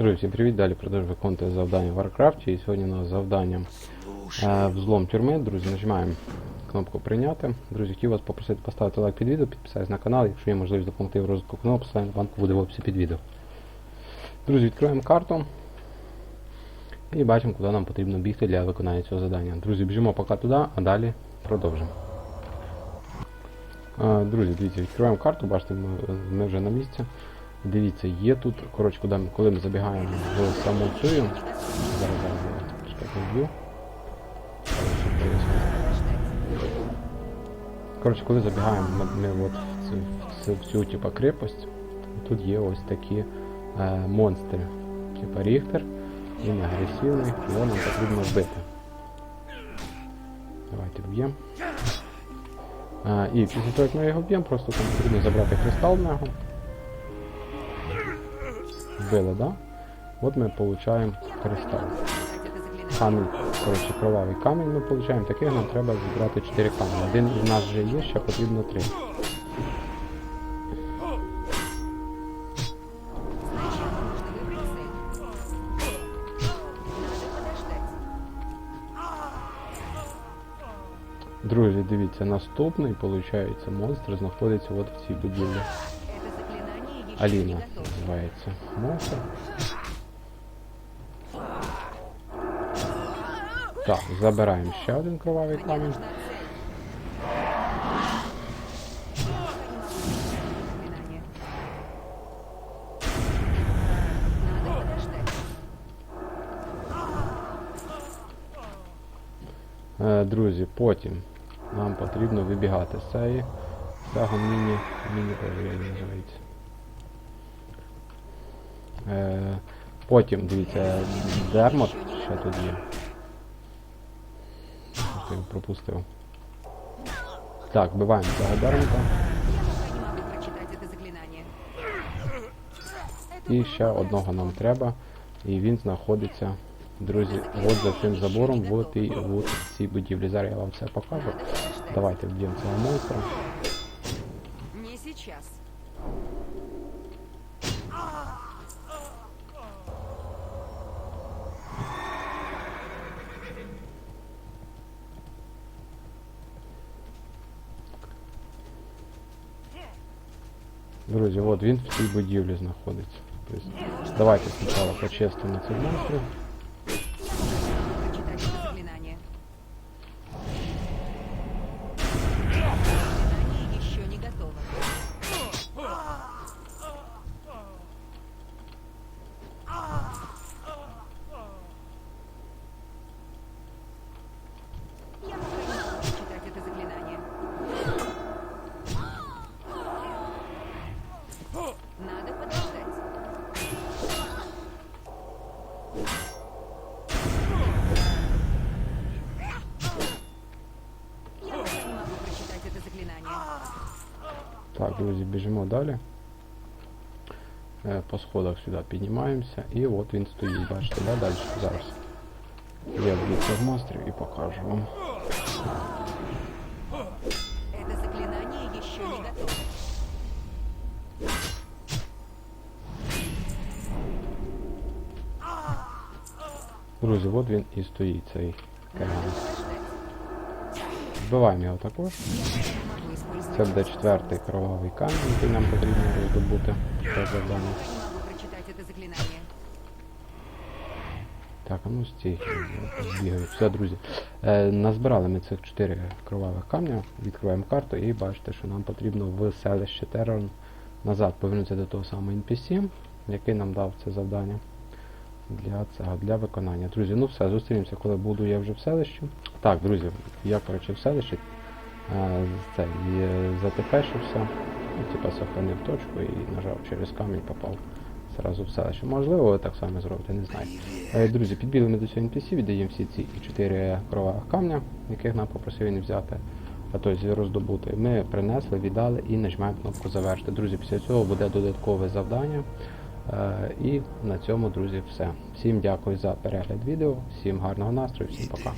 Друзі, всім привіт! Далі продовжую виконувати завдання в Warcraft. І сьогодні у нас завдання е, взлом тюрми. Друзі, нажимаємо кнопку прийняти. Друзі, хотів вас попросити поставити лайк під відео, підписатись на канал, якщо є можливість допомогти в розвитку каналу, посилання на банку буде в описі під відео. Друзі, відкриваємо карту. І бачимо, куди нам потрібно бігти для виконання цього завдання. Друзі, біжимо поки туди, а далі продовжимо. Е, Друзі, дивіться, відкриваємо карту, бачите, ми, ми вже на місці. Дивіться, є тут, коротше, коли ми забігаємо в саму цю. Зараз, зараз, вб'ю. Коротше, коли забігаємо ми, от в цю, в цю, типа, крепость, тут є ось такі е, монстри. Типа Ріхтер, він агресивний, його нам потрібно вбити. Давайте вб'ємо. А, і після того, як ми його вб'ємо, просто там потрібно забрати кристал в нього. Вбили, да? От ми получаємо кристал. Камінь, коротше, кровавий камінь ми получаємо. Таких нам треба зібрати 4 камені. Один у нас вже є, ще потрібно 3. Друзі, дивіться, наступний, виходить, монстр знаходиться от в цій будівлі. Аліна називається монстр. Так, забираємо ще один кровавий камінь. Е, Друзі, потім нам потрібно вибігати з цієї з цього міні міні як називається. Е, потім, дивіться, дермот ще тут є. Його пропустив. Так, вбиваємо цього дермота. І ще одного нам треба. І він знаходиться, друзі, от за цим забором, от і от цій будівлі. Зараз я вам все покажу. Давайте вб'ємо цього монстра. Не сейчас. Друзі, от він в цій будівлі знаходиться. Тобто, давайте спочатку почистимо цих монстрів. Так, друзі, біжимо далі. Е, По сходах сюди піднімаємося. І от він стоїть, бачите, да, далі зараз. Я вб'ю цих монстрів і покажу вам. Это заклинание еще не готово. Друзі, от він і стоїть цей Надо каган. подождать. Вбиваємо його також. Це буде четвертий кровавий камінь, який нам потрібно роздобути. Це завдання. Так, ну стій. Все, друзі. Е, назбирали ми цих 4 кровавих камня, відкриваємо карту і бачите, що нам потрібно в селище Террон назад повернутися до того самого NPC, який нам дав це завдання для цього, для виконання. Друзі, ну все, зустрінемося, коли буду я вже в селищі. Так, друзі, я коротше в селищі це, і, е, затепешився, типа сохранив точку і нажав через камінь попав зразу в селище. Можливо, ви так само зробите, не знаю. Е, Друзі, підбігли ми до цього NPC, віддаємо всі ці 4 кровавих камня, яких нам попросив він взяти, а тобто роздобути. Ми принесли, віддали і нажимаємо кнопку завершити. Друзі, після цього буде додаткове завдання. Е, І на цьому, друзі, все. Всім дякую за перегляд відео, всім гарного настрою, всім пока.